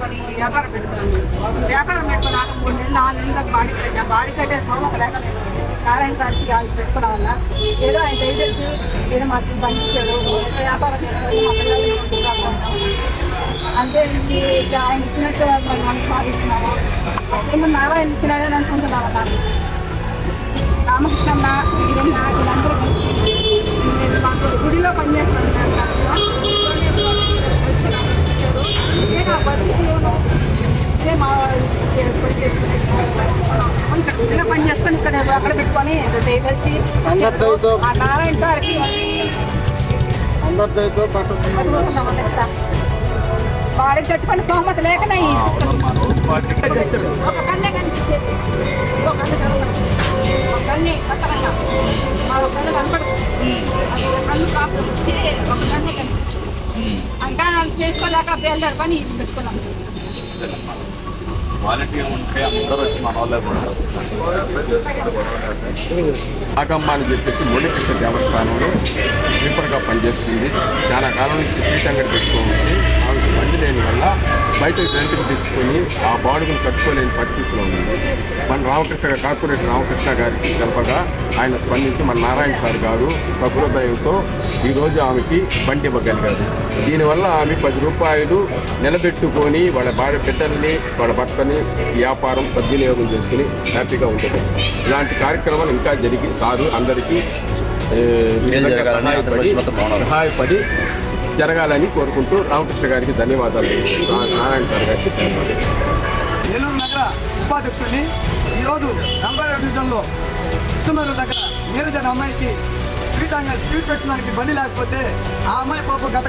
తీసుకొని వ్యాపారం పెట్టుకున్నాను వ్యాపారం పెట్టుకున్నాక మూడు నెలలు నాలుగు నెలలకు బాడీ కట్టా. బాడీ కట్టే సోమక లేక నారాయణ సార్కి పెట్టుకోవడం వల్ల ఏదో ఆయన దయచేసి ఏదో మాకు పనిచ్చాడు వ్యాపారం చేసుకొని మా పిల్లలు అంటే ఆయన ఇచ్చినట్టు మనం భావిస్తున్నాము. ఏమో నారాయణ ఇచ్చినాడని అనుకుంటున్నాను నాకు రామకృష్ణ వీరన్న వీళ్ళందరూ మాకు గుడిలో పనిచేస్తాను అక్కడ పెట్టుకొని తెచ్చి ఆ నారాయణ వాడికి కట్టుకొని సోమత లేకనే ఒక కన్నే కనిపించేది. ఒక కన్ను ఒక కన్నే అది ఒక కన్ను ప్రాబ్లం వచ్చి ఒక కన్నే కనిపిస్తుంది. ఇంకా చేసుకోలేక బేల్దారు పని ఇది పెట్టుకున్నాం. క్వాలిటీ ఉంటే అందరూ వచ్చి మన వాళ్ళే నాగమ్మ అని చెప్పేసి మురళీకృష్ణ దేవస్థానంలో స్లీపర్గా పనిచేస్తుంది. చాలా కాలం నుంచి స్వీట్ అంగడి పెట్టుకోవచ్చు. ఆమెకు బండి లేని వల్ల బయట రెంట్కి తెచ్చుకొని ఆ బాడుగును కట్టుకోలేని పరిస్థితిలో ఉంది. మన రామకృష్ణ కార్పొరేటర్ రామకృష్ణ గారికి తెలపగా ఆయన స్పందించి మన నారాయణ సార్ గారు సహృదయంతో ఈరోజు ఆమెకి బండి ఇవ్వగలిగారు. దీనివల్ల ఆమె పది రూపాయలు నిలబెట్టుకొని వాళ్ళ భార్య బిడ్డల్ని వాళ్ళ భర్తని వ్యాపారం సద్వినియోగం చేసుకుని హ్యాపీగా ఉంటుంది. ఇలాంటి కార్యక్రమాలు ఇంకా జరిగి సారు అందరికీ సహాయపడి. సహాయపడి జరగాలని కోరుకుంటూ రామకృష్ణ గారికి ధన్యవాదాలు. నారాయణ సార్ గారికి ధన్యవాదాలు. ఏలూరు నగర ఉపాధ్యక్షుడిని ఈరోజు నంబర్ డివిజన్లో కృష్ణమేరు దగ్గర నీరజ అమ్మాయికి స్వీట్ స్పీడ్ పెట్టడానికి బండి లేకపోతే ఆ అమ్మాయి పాప గత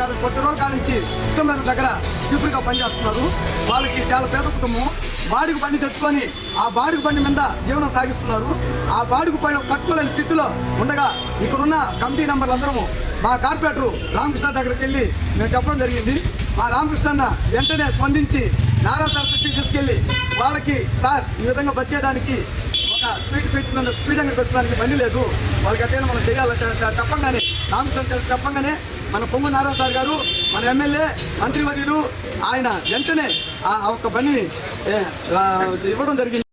గత కొద్ది రోజుల కాలం నుంచి ఇష్టం దగ్గర చూపుడుగా పనిచేస్తున్నారు. వాళ్ళకి చాలా పేద కుటుంబం. బాడికి బండి తెచ్చుకొని ఆ బాడుగు బండి మీద జీవనం సాగిస్తున్నారు. ఆ బాడికి పైన కట్టుకోలేని స్థితిలో ఉండగా ఇక్కడున్న కమిటీ నంబర్లు అందరము మా కార్పొరేటర్ రామకృష్ణ దగ్గరికి వెళ్ళి మేము చెప్పడం జరిగింది. మా రామకృష్ణ వెంటనే స్పందించి నారా సార్ దృష్టికి తీసుకెళ్ళి వాళ్ళకి సార్ ఈ విధంగా బతికేదానికి స్పీడ్ పెట్టిన స్పీడ్ అంగడి పెట్టడానికి బండి లేదు. వాళ్ళకి ఎట్లయినా మనం చేయాలంటే చెప్పంగానే రామకృష్ణ సార్ చెప్పంగానే మన పొంగు నారా సార్ గారు మన ఎమ్మెల్యే మంత్రివర్యులు ఆయన వెంటనే ఆ ఒక్క బండిని ఏ, ఇవ్వడం జరిగింది.